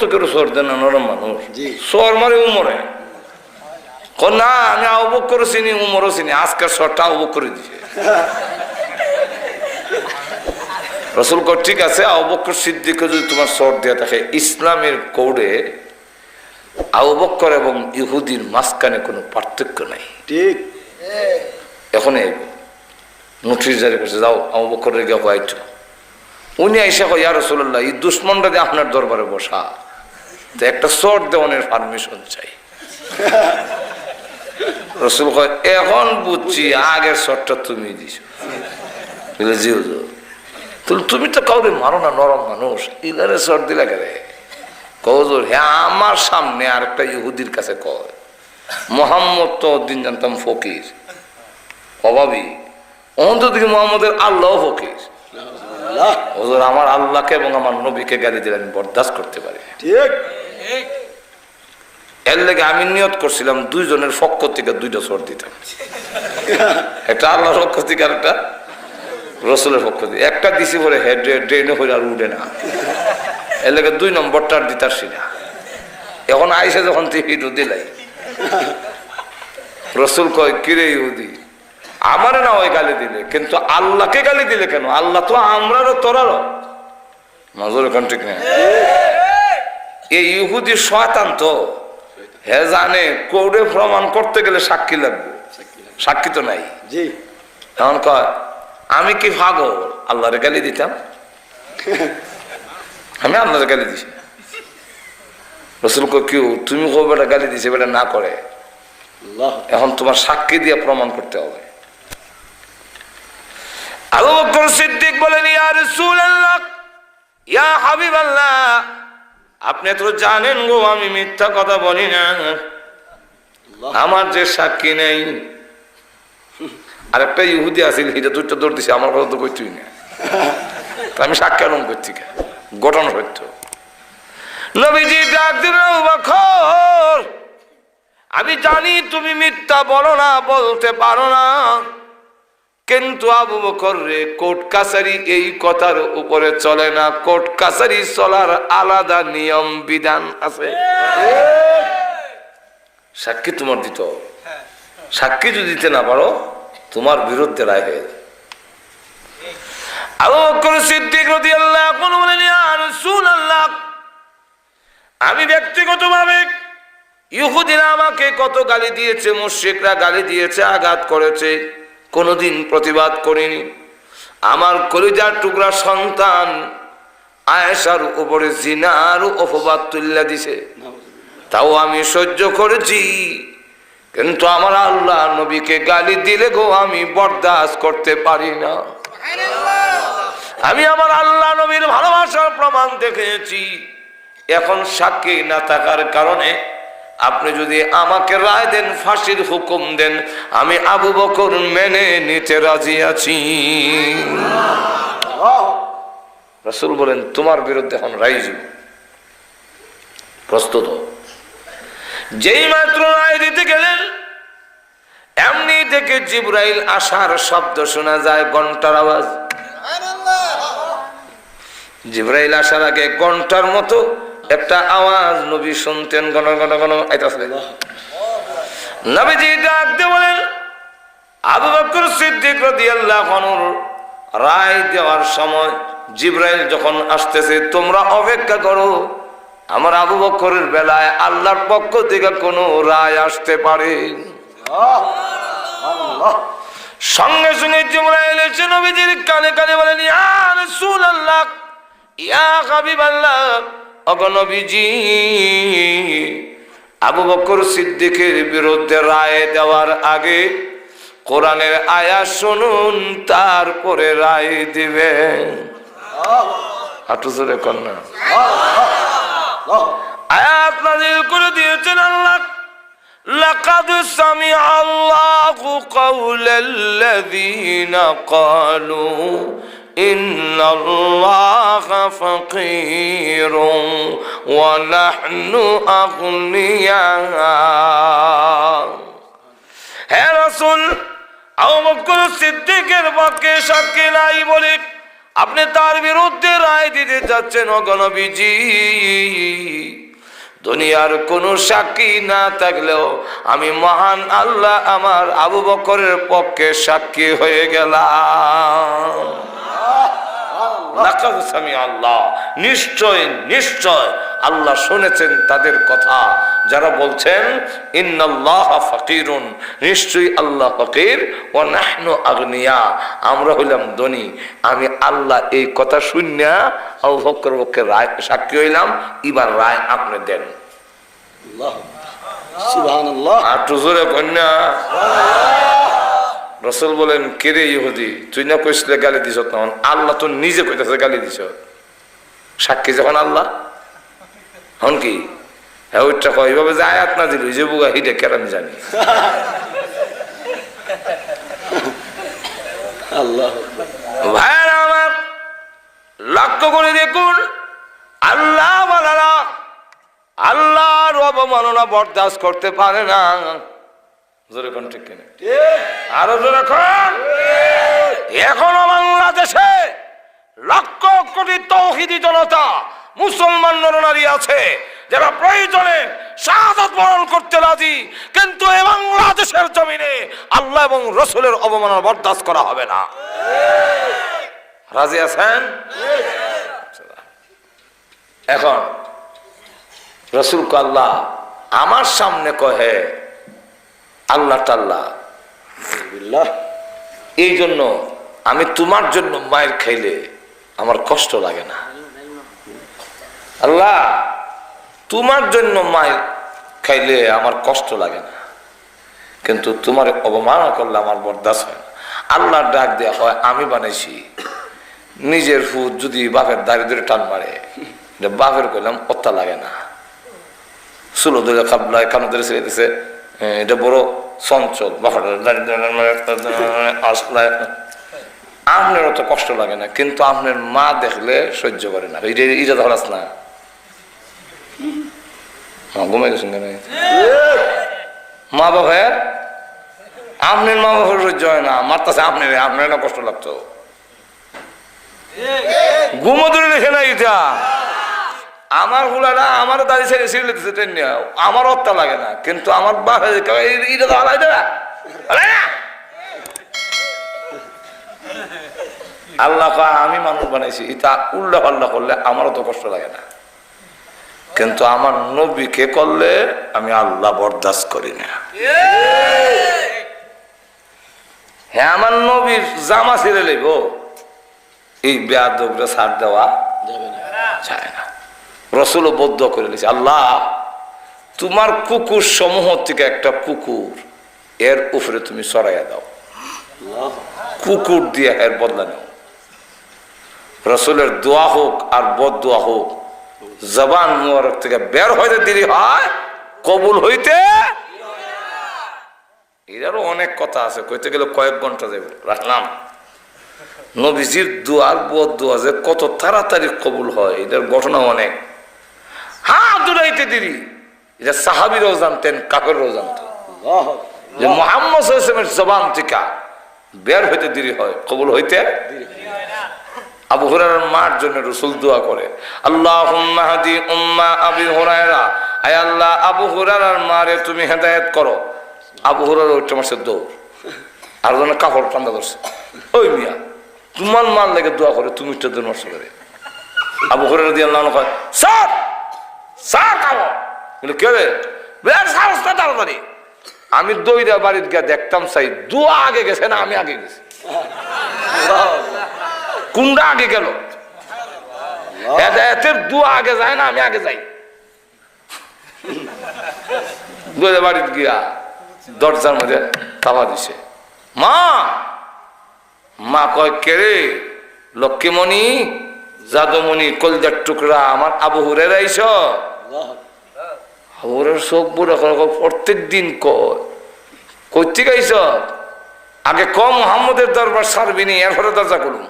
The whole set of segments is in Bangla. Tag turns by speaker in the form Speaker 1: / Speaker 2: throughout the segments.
Speaker 1: তো কেউ সর দেন নরম মানুষ। সর মারে উমরে। না আমি অবকর চিনি উমরও চিনি আজকের সরটা অবক করে দিছে। রসুল কর ঠিক আছে অবকর সিদ্দিকে যদি তোমার সর দেওয়া থাকে। ইসলামের কৌড়ে আবক্কর এবং ইহুদির মাঝখানে কোনো পার্থক্য নাই।
Speaker 2: ঠিক।
Speaker 1: এখন নোটিশ জারি করছে যাও আবক্করের গিয়ে হয়ত উনি আইসা কয় ইয়া রসুল্লাহ এই দুশ্মনটা দিয়ে আপনার দরবারে বসা। তো একটা শর্ট দেওয়ানের পারমিশন চাই। রসুল কয় এখন বুঝছি আগের শর্টটা তুমি দিছ। বলে জি হুজুর। তুমি তো কাউরে মারো না নরম মানুষ। ইলারে শর্ট দিলা কেন কৌজুর হ্যাঁ আমার সামনে আর একটা ইহুদির কাছে কয় মোহাম্মদ তো দিন জানতাম ফকির। অভাবী। অন্তদিকে মোহাম্মদের আল্লাহ ফকির? হুজুর আমার আল্লাহকে এবং আমার নবীকে গালি দিলে আমি বরদাস্ত করতে পারি।
Speaker 2: ঠিক।
Speaker 1: এর লেগে আমি নিয়ত করছিলাম দুইজনের পক্ষ থেকে দুইটা সর দিতাম। একটা আল্লাহর পক্ষ থেকে আর একটা রসুলের পক্ষ থেকে। একটা দিছি পরে হেড ড্রেনে হইলে আর উঠে না। এর লেগে দুই নম্বরটা আর দিতারছি না এখন আইসে যখন তুই হিটু দিলাই। রসুল কয় কিরে ইহুদি? আমারে না ওই গালি দিলে কিন্তু আল্লাহকে গালি দিলে কেন? আল্লাহ তো আমরারও তোরারও। নজর এখন ঠিক নেই এই ইহুদি শয়তান তো হে জানে কোর্টে প্রমাণ করতে গেলে সাক্ষী লাগবে। সাক্ষী তো নাই।
Speaker 2: জি।
Speaker 1: এমন কয় আমি কি ভাগো আল্লাহরে গালি দিতাম? আমি আল্লাহরে গালি দিছি। রসুল কেউ তুমি কো বেটা গালি দিছে? বেটা না করে। এখন তোমার সাক্ষী দিয়ে প্রমাণ করতে হবে। ইয়া আপনি তো জানেন গো, আমি মিথ্যা কথা বলি না। আমার যে সাক্ষী নেই। আর একটা ইহুদি আছিল, হিটা দুইটা দৌড় দিছে আমার কথা তো কইতুই না। আমি সাক্ষী আলম করছি? ঘটনা সত্য। আমি জানি তুমি মিথ্যা বলো না, বলতে পারো না। কিন্তু আবু বকর রে কোর্ট কাছারি এই কথার উপরে চলে না। কোর্ট কাছারি চলার আলাদা নিয়ম, বিধান আছে। সাক্ষী তোমার দিতে। সাক্ষী যদি দিতে না পারো, তোমার বিরুদ্ধে রায় হয়ে আবু বকর সিদ্দিক রাদিয়াল্লাহু আনহু আমি ব্যক্তিগতভাবে ইহুদিরা আমাকে কত গালি দিয়েছে, মুশরিকরা গালি দিয়েছে, আঘাত করেছে। কোনোদিন প্রতিবাদ করিনি। আমার কলিজার টুকরা সন্তান আয়েশার উপরে জিনার অপবাদ তুল্লা দিছে। তাও আমি সহ্য করেছি। কিন্তু আমার আল্লাহ নবীকে গালি দিলে গো, আমি বরদাস্ত করতে পারি না। আমি আমার আল্লাহ নবীর ভালোবাসার প্রমাণ দেখেছি। এখন সাক্ষী না থাকার কারণে আপনি যদি আমাকে রায় দেন ফাঁসির হুকুম দেন আমি আবু বকর মেনে নিতে রাজি আছি। রসুল বলেন তোমার বিরুদ্ধে এখন রাইজ প্রস্তুত যেই মাত্র রায় দিতে গেলেন এমনি থেকে জিব্রাইল আসার শব্দ শোনা যায় ঘণ্টার আওয়াজ। জিব্রাইল আসার আগে ঘণ্টার মতো একটা আওয়াজ নবী শুনতেন, গণ গণ গণ আইতাছে নবীজি দিয়ে বলেন, আবু বকর সিদ্দিক রাদিয়াল্লাহু আনহুর রায় দেওয়ার সময় জিব্রাইল যখন আসতেছে, তোমরা অপেক্ষা করো, আমার আবু বকরের বেলায় আল্লাহর পক্ষ থেকে কোনো রায় আসতে পারে। সঙ্গে সঙ্গে জিব্রাইল এসে নবীজির কানে কানে বলেন, ইয়া রাসূলুল্লাহ, ইয়া হাবিবাল্লাহ ওগো নবীজি আবু বকর সিদ্দিকের বিরুদ্ধে রায় দেওয়ার আগে কোরআনের আয়াত শুনুন তারপরে রায় দিবেন হাঁটু জোরে কন্যা
Speaker 2: আল্লাহ
Speaker 1: আয়াত নাজিল করে দিয়েছেন আল্লাহ لقد سمع الله قول الذين قالوا إن الله فقير ونحن أغنياء হে রসুল আবুবকর সিদ্দিকের পক্ষে সাক্ষী নাই বলে আপনি তার বিরুদ্ধে রায় দিতে যাচ্ছেন অগণবিজি দুনিয়ার কোনো সাক্ষী না থাকলেও আমি মহান আল্লাহ আমার আবু বকরের পক্ষে সাক্ষী হয়ে গেলাম লাকাদ সামি আল্লাহ। নিশ্চয় নিশ্চয় আল্লাহ শুনেছেন তাদের কথা। যারা বলছেন ইন্নাল্লাহ ফাকিরুন। নিশ্চয়ই আল্লাহ ফকির। ও নাহনু আগ্নিয়া। আমরা হইলাম ধনী। আমি আল্লাহ এই কথা শুনিয়া আবু বকর পক্ষে রায় সাক্ষী হইলাম। এবার রায় আপনি দেন।
Speaker 2: আল্লাহ সুবহানাল্লাহ।
Speaker 1: আর টুজুরে কন্যা রসুল বলেন কেরে ইহুদি? তুই না কইসলে গালি দিছ তখন? আল্লাহ তো নিজে কইতেছে গালি দিছ। সাক্ষী যখন আল্লাহ? হন কি? হ্যাঁ ওইটা কয় এইভাবে যে আয়াত না দিল যে বুগা হিডে কেরাম জানি।
Speaker 2: আল্লাহ।
Speaker 1: ভাইয়ের আমার লক্ষ্য করে দেখুন আল্লাহ আল্লাহর অবমাননা বরদাস্ত করতে পারে না। জোরে কোন ঠিক কিনা? আরও জোরে কোন? এখনও বাংলাদেশে লক্ষ কোটি তৌহিদি জনতা মুসলমান নরনারী আছে যারা প্রয়োজনে শাহাদত বরণ করতে রাজি কিন্তু এ বাংলাদেশের জমিনে আল্লাহ এবং রসুলের অবমাননা বরদাস্ত করা হবে না। রাজি আছেন? এখন রসুল আল্লাহ আমার সামনে কহে আল্লাহ
Speaker 2: বিল্লাহ।
Speaker 1: এই জন্য আমি তোমার জন্য মায়ের খাইলে আমার কষ্ট লাগে না। আল্লাহ, তোমার জন্য মায়ের খাইলে আমার কষ্ট লাগে না। কিন্তু তোমার অবমাননা করলে আমার বরদাস হয় না। আল্লাহর ডাক দেওয়া হয়, আমি বানাইছি। নিজের ফুট যদি বাপের দাঁড়িয়ে ধরে টান মারে বাপের কইলাম অত্যা লাগে না। সুলো ধরে খাবলায় কানো ধরে ছেড়ে দিছে এটা বড় চঞ্চল আপনার অত কষ্ট লাগে না, কিন্তু আপনার মা দেখলে সহ্য করে না। এটা ধরাস না? ঘুমাই গেছেন কেন? মা বাবা আপনার মা সহ্য হয় না, মারতাছে আপনার আপনার না কষ্ট লাগতো। ঘুমো ধরে না এটা। আমার গুলাটা আমার দাঁড়িয়ে ছেড়ে ছিঁড়ে দিতেছে ট্রেন আমার অত্তা লাগে না, কিন্তু আমার বাপ এটা তো দেবে? আল্লাহ আমি মানুষ বানাইছি, এটা উল্লা পাল্লা করলে আমারও তো কষ্ট লাগে না। কিন্তু আমার নবীকে করলে আমি আল্লাহ বরদাস্ত করি না। হ্যাঁ আমার নবীর জামা ছেড়ে লইব এই বেয়াদবরা ছাড় দেওয়া
Speaker 2: যাবে না।
Speaker 1: চায় না। রসুলও বদ্ধ করে নিয়েছে, আল্লাহ, তোমার কুকুর সমূহ থেকে একটা কুকুর, এর উপরে তুমি সরাইয়া দাও। কুকুর দিয়ে এর বদলা নেও। রসুলের দোয়া হোক আর বদ দোয়া হোক, জবান মুবারক থেকে বের হইতে দেরি হয়, কবুল হইতে এটারও অনেক কথা আছে, কইতে গেলে কয়েক ঘণ্টা যাবে রাখলাম। নবীজির দোয়ার বদ দোয়া যে কত তাড়াতাড়ি কবুল হয়, এটার ঘটনা অনেক। হ্যাঁ দুরাইতে দেরি। এটা সাহাবিরাও জানতেন কাকেরও জানতেন যে মোহাম্মদ সাল্লামের জবান থেকে বের হইতে দেরি হয় কবুল হইতে আবু হুরার মার জন্য রসুল দোয়া করে আল্লাহ হাদি উম্মা আবি হুরায়রা। আয় আল্লাহ আবু হুরার মারে তুমি হেদায়েত করো। আবু হুরার ওইটা মাসের দৌড় আর জন্য কাপড় টান্দা ধরছে। ওই মিয়া তোমার মার লেগে দোয়া করে তুমি একটা দৌড় করে আবু হুরার দিয়ে আল্লাহ কয় স্যার স্যার কাপড় বলে কে বের সাহস না তাড়াতাড়ি আমি দইরা বাড়িতে গিয়ে দেখতাম চাই দোয়া আগে গেছে না আমি আগে গেছি। কোনটা আগে গেল। হেদায়তের দোয়া আগে যায় না, আমি আগে যাই। দইরা বাড়িতে গিয়া দরজার মধ্যে তাবা দিছে। মা! মা কয় কেরে লক্ষ্মীমণি যাদমণি কলজার টুকরা আমার আবু হুরে রাইছ ওরা সব বুড়া প্রত্যেক দিন কইতে গাইছ আগে ক মোহাম্মদের দরবার সারবিনি এরপরে দরজা করুন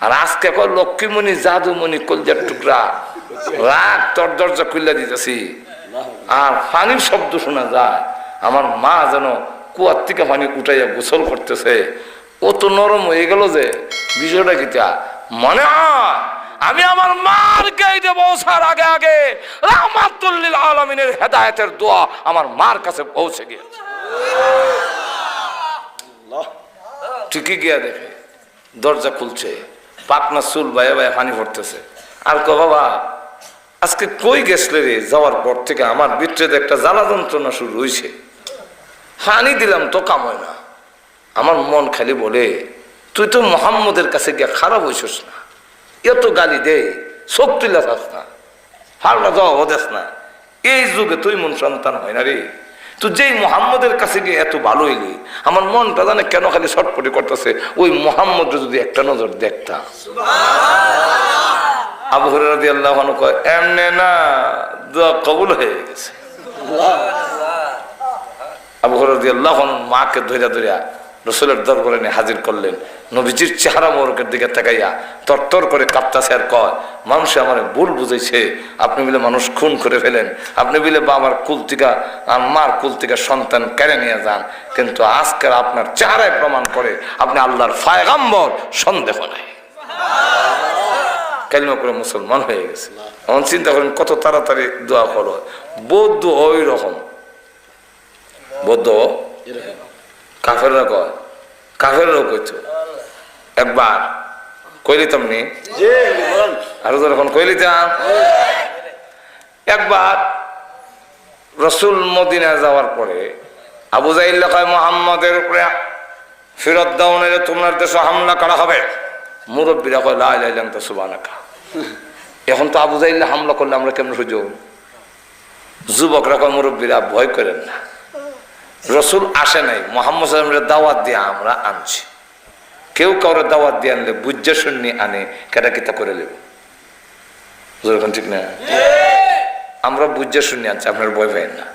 Speaker 1: আর আজকে কয়, লক্ষ্মীমণি, জাদুমণি, কলজার টুকরা। রাগ তোর দরজা খুললা দিতেছি। আর পানির শব্দ শোনা যায়, আমার মা যেন কুয়ার থেকে পানি উঠাইয়া গোসল করতেছে। ও তো নরম হয়ে গেল যে, বিষয়টা কিটা মনে হয় আমি আমার মার গাইতে বসার আগে আগে রহমতুল্লিল আলমিনের হেদায়তের দোয়া আমার মার কাছে পৌঁছে গিয়েছে।
Speaker 2: আল্লাহ।
Speaker 1: ঠিকই গিয়া দেখে দরজা খুলছে পাকনা চুল বায়ে বায়ে পানি পড়তেছে আর কো বাবা আজকে কই গেছলে রে? যাওয়ার পর থেকে আমার ভিতরে একটা জ্বালা যন্ত্রণা শুরু হয়েছে পানি দিলাম তো কাম হয় না। আমার মন খালি বলে তুই তো মোহাম্মদের কাছে গিয়া খারাপ হইছিস না। এত গালি দে চোখ তুলে থাস না হালটা যাওয়া হদেস না। এই যুগে তুই মন সন্তান হয় না রে। তুই যেই মোহাম্মদের কাছে গিয়ে এত ভালো হইলি আমার মনটা জানে কেন খালি ছটপটি করতেছে ওই মোহাম্মদ যদি একটা নজর দেখতাম। আবু হরাদি আল্লাহ কয় এমনে না দোয়া কবুল হয়ে গেছে। আবু হরাদি আল্লাহ মাকে ধৈরা ধরিয়া রসুলের দরবারে নিয়ে হাজির করলেন। নবীজির চেহারা মোরকের দিকে তাকাইয়া তরতর করে কাঁপতাছে আর কয়, মানুষ আমার ভুল বুঝেছে আপনি বলে মানুষ খুন করে ফেলেন। আপনি বলে বাবার কুল থেকে, আর মার কুল থেকে সন্তান কেড়ে নিয়ে যান। কিন্তু আজকের আপনার চেহারায় প্রমাণ করে আপনি আল্লাহর ফায়গাম্বর, সন্দেহ নাই। কালিমা করে মুসলমান হয়ে গেছে। এখন চিন্তা করেন, কত তাড়াতাড়ি দোয়া করো। বৌদ্ধ ওই রকম। বৌদ্ধ
Speaker 2: এরকম।
Speaker 1: কাফেররা কয়? কাফেররাও কইতো একবার
Speaker 2: জি বলেন।
Speaker 1: আরও যখন কইলিতাম একবার রসুল মদিনা যাওয়ার পরে আবু জাইল্লা কয় মোহাম্মদের উপরে ফেরত দাউনের তোমার দেশে হামলা করা হবে। মুরব্বীরা কয় লাই লাইলাম তো সুবানাকা এখন তো আবু জাইল্লা হামলা করলে আমরা কেমন সুযোগ যুবকরা কয় মুরব্বীরা ভয় করেন না। রসুল আসে নাই মোহাম্মদ সাল্লামের দাওয়াত দিয়ে আমরা আনছি। কেউ কারোর দাওয়াত দিয়ে আনলে বুঝে শুননি আনে কেটা কিতা করে নেব ঠিক না? আমরা বুঝে শুনি আনছি আপনার ভয় ভাই না।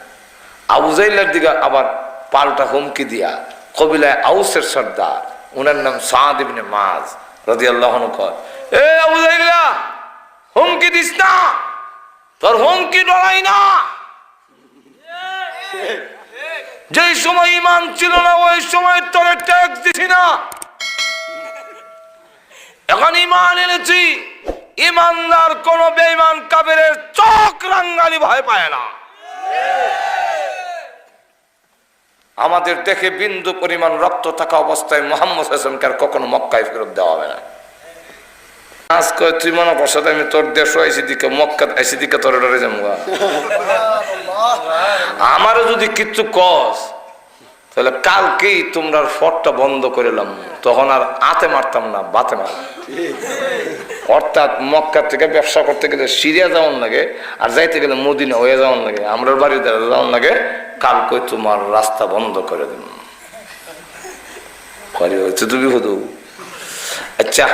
Speaker 1: আবুজাইলার দিকে আবার পাল্টা হুমকি দিয়া কবিলায় আউসের সর্দার উনার নাম সাদ ইবনে মাজ রাজি আল্লাহ কয় এ আবুজাইল্লা হুমকি দিস না তোর হুমকি ডরাই না। যেই সময় ইমান ছিল না, ওই সময় তোরে ট্যাক্স দিছি না। এখন ইমান এনেছি। ইমানদার কোন বেঈমান কাবেরের চোখ রাঙ্গালি ভয় পায় না। আমাদের দেখে বিন্দু পরিমাণ রক্ত থাকা অবস্থায় মোহাম্মদ হাসানকে আর কখনো মক্কায় ফেরত দেওয়া হবে না। আজ কয়, তুই মনে করছ আমি তোর দেশ আইসি দিকে মক্কা আইসি দিকে তোর ডরে যাব আমারও যদি কিচ্ছু কস, তাহলে কালকেই তোমরা ফটটা বন্ধ করিলাম তখন আর আতে মারতাম না, বাতে মার অর্থাৎ মক্কা থেকে ব্যবসা করতে গেলে সিরিয়া যাওয়ার লাগে, আর যাইতে গেলে মদিনা হয়ে যাওয়ার লাগে। আমরা বাড়িতে যাওয়ার লাগে, কালকে তোমার রাস্তা বন্ধ করে করি হচ্ছে তুমি আচ্ছা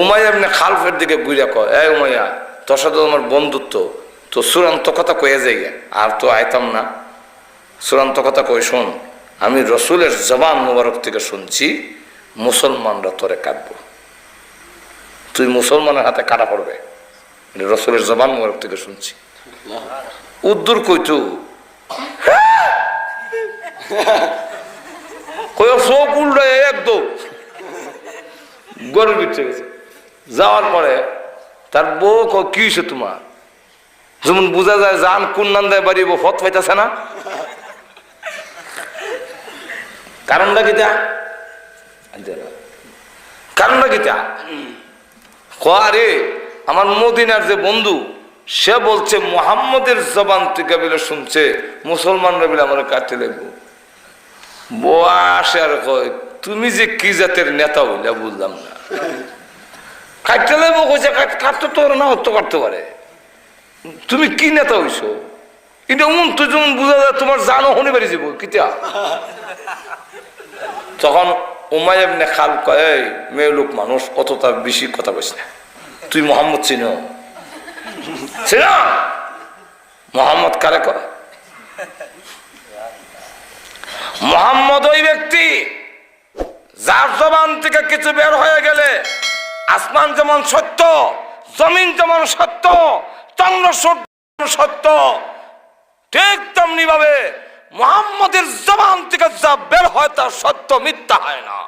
Speaker 1: উমাইয়া এমনি খালফের দিকে বুঝা কয় এ উমাইয়া, তোর সাথে আমার বন্ধুত্ব। তো চূড়ান্ত কথা কয়ে যাই আর তো আইতাম না। চূড়ান্ত কথা কই শোন আমি রসুলের জবান মুবারক থেকে শুনছি মুসলমানরা তোরে কাটবো তুই মুসলমানের হাতে কাটা পড়বে রসুলের জবান মুবারক থেকে শুনছি। উদ্দুর কইতু কই চোখ উল্টে একদম। গরুর বিচ্ছে যাওয়ার পরে তার বউ কয়, কি তোমার? যেমন বোঝা যায় জান কোন নান্দায় বাড়িব ফত পাইতেছে না? কারণটা কিতা কারণটা কিতা আরে, আমার মদিনার যে বন্ধু, সে বলছে, মোহাম্মদের জবান থেকে বলে শুনছে, মুসলমানরা বলে আমার কাটতে লাগবো। বোয়া আসে আর কয়, তুমি যে কি জাতের নেতা হইলে বুঝলাম না। কাটতে লাগবো, কইছে, কাট- কাটতে তো না, হত্যা করতে পারে। তুমি কি নেতা হইছো? এটা উন তুই যেমন বুঝা যায় তোমার জানো হনে পারি যাব কিতা? তখন উমায় এমনি খাল কয় "এই, মেয়ে লোক মানুষ অত তার বেশি কথা কইস না। তুই মোহাম্মদ চিন? চিন? মোহাম্মদ কারে কয়? মোহাম্মদ ওই ব্যক্তি যার জবান থেকে কিছু বের হয়ে গেলে আসমান যেমন সত্য জমিন যেমন সত্য চন্দ্র সত্য। ঠিক তেমনি ভাবে মোহাম্মদের জবান থেকে যা বের হয় তা সত্য মিথ্যা হয় না।